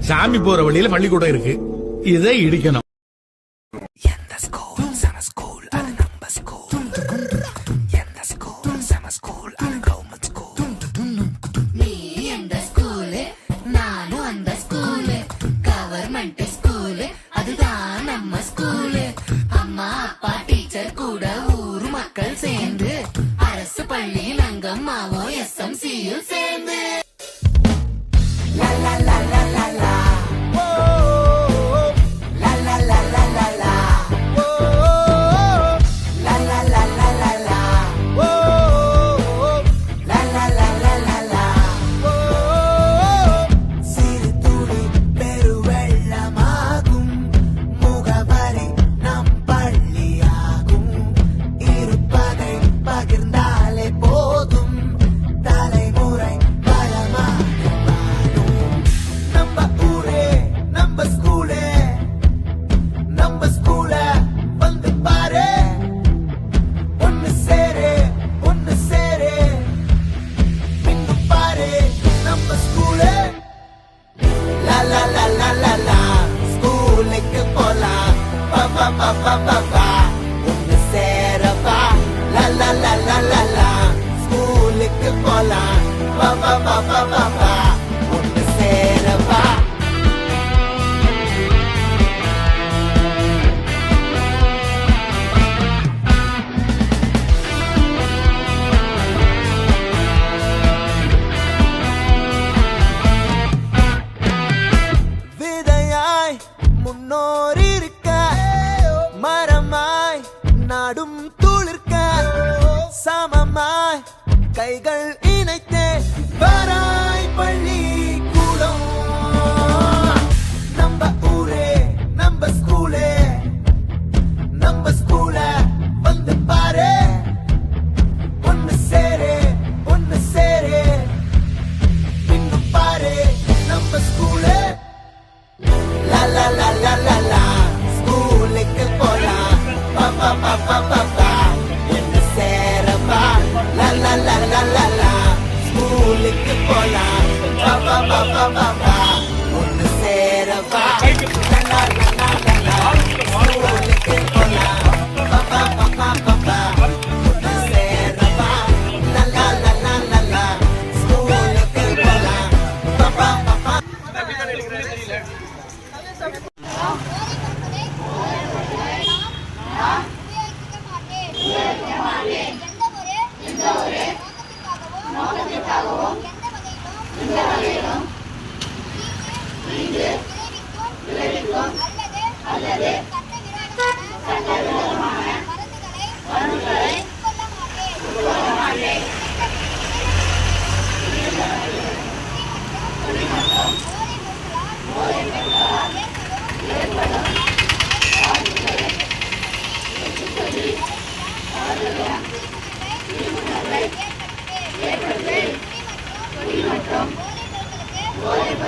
சாமி போற வழியில பள்ளிக்கூடம் இருக்கு? இதை இடிக்கணும். எந்த ஸ்கூல் சம ஸ்கூல் அது நம்ம ஸ்கூல் எந்த ஸ்கூல் சம ஸ்கூல் அது கவர்மெண்ட் ஸ்கூல் நீ எந்த ஸ்கூலு நானும் அந்த கவர்மெண்ட் அதுதான் நம்ம அம்மா அப்பா டீச்சர் கூட ஊர் மக்கள் சேர்ந்து அரசு பள்ளியில் அங்கம்மாவும் எஸ்எம்சியில் சேர்ந்து பா பா பா பா பா பா ஒன்னு சேரப்பா லா லா லா லா லா லா ஸ்கூலுக்கு போலாம் பா பா பா பா பா பா ஒன்னு சேரப்பா விதையாய் முன்னோர் இருக்க நாடும் துளிர்க்க சமமாய் கைகள் இணைத்தே. வராய் லா லா லா லா லா லா ஸ்கூலுக்கு போலாம்